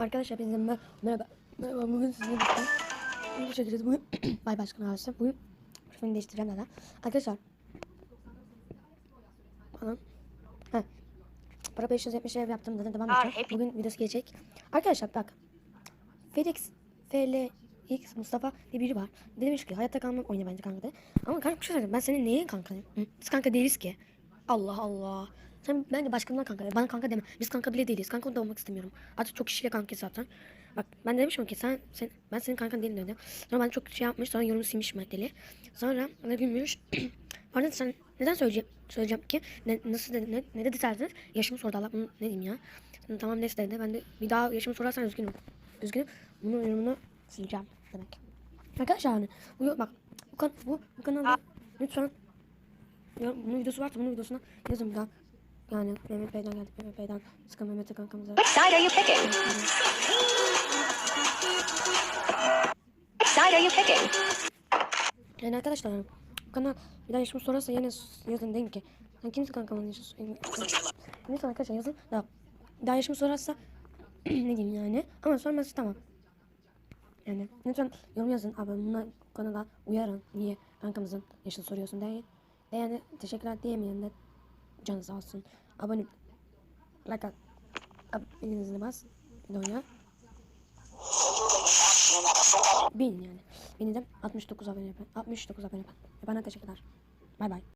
Arkadaşlar hepinize mer- merhaba. Merhaba bugün sizinle birlikte video çekeceğiz. Bugün Bay Başkan ailesi. Bugün profilini değiştireceğim neden. Arkadaşlar. Bana. Heh. Para 570 ev yaptım zaten devam edeceğim. Bugün videosu gelecek. Arkadaşlar bak. Felix FLX Mustafa diye biri var. Demiş ki hayatta kalmam oyna bence kanka de. Ama kanka bir şey söyleyeyim. Ben senin neyin kankanım? Biz kanka değiliz ki. Allah Allah. Sen bence başkasından kanka. Bana kanka deme. Biz kanka bile değiliz. Kanka da olmak istemiyorum. Artık çok kişiyle kanka zaten. Bak ben de demişim ki sen, sen ben senin kankan değilim dedim. Sonra ben çok şey yapmış. Sonra yorumu silmiş Mehteli. Sonra ne gülmüş. Pardon sen neden söyleyeceğim, söyleyeceğim ki ne, nasıl dedi, ne, ne dedi derseniz yaşımı sordu Allah bunu ne diyeyim ya. Tamam neyse dedi. Ben de bir daha yaşımı sorarsan üzgünüm. Üzgünüm. Bunun yorumunu sileceğim demek. Arkadaşlar hani bu bak bu, kan, bu, bu kanalda lütfen ya, bunun videosu varsa bunun videosuna yazın bir daha. Yani Mehmet Bey'den geldik Mehmet Bey'den sıkın Mehmet'e kankamıza. Which side are you picking? Which side are you picking? Yani arkadaşlar kanal bir daha yaşımı sorarsa yine yazın deyin ki sen kimsin kankamın yaşısı? Neyse arkadaşlar yazın da bir daha yaşımı sorarsa ne diyeyim yani ama sormazsa tamam. Yani lütfen yorum yazın abi bunlar bu kanala uyarın niye kankamızın yaşını soruyorsun diye. De yani teşekkürler diyemeyen de canı sağ olsun. Abone like at ab, elinizi bas. Bin yani. Beni de 69 abone yapın. 69 abone yapın. Bana teşekkürler. Bay bay.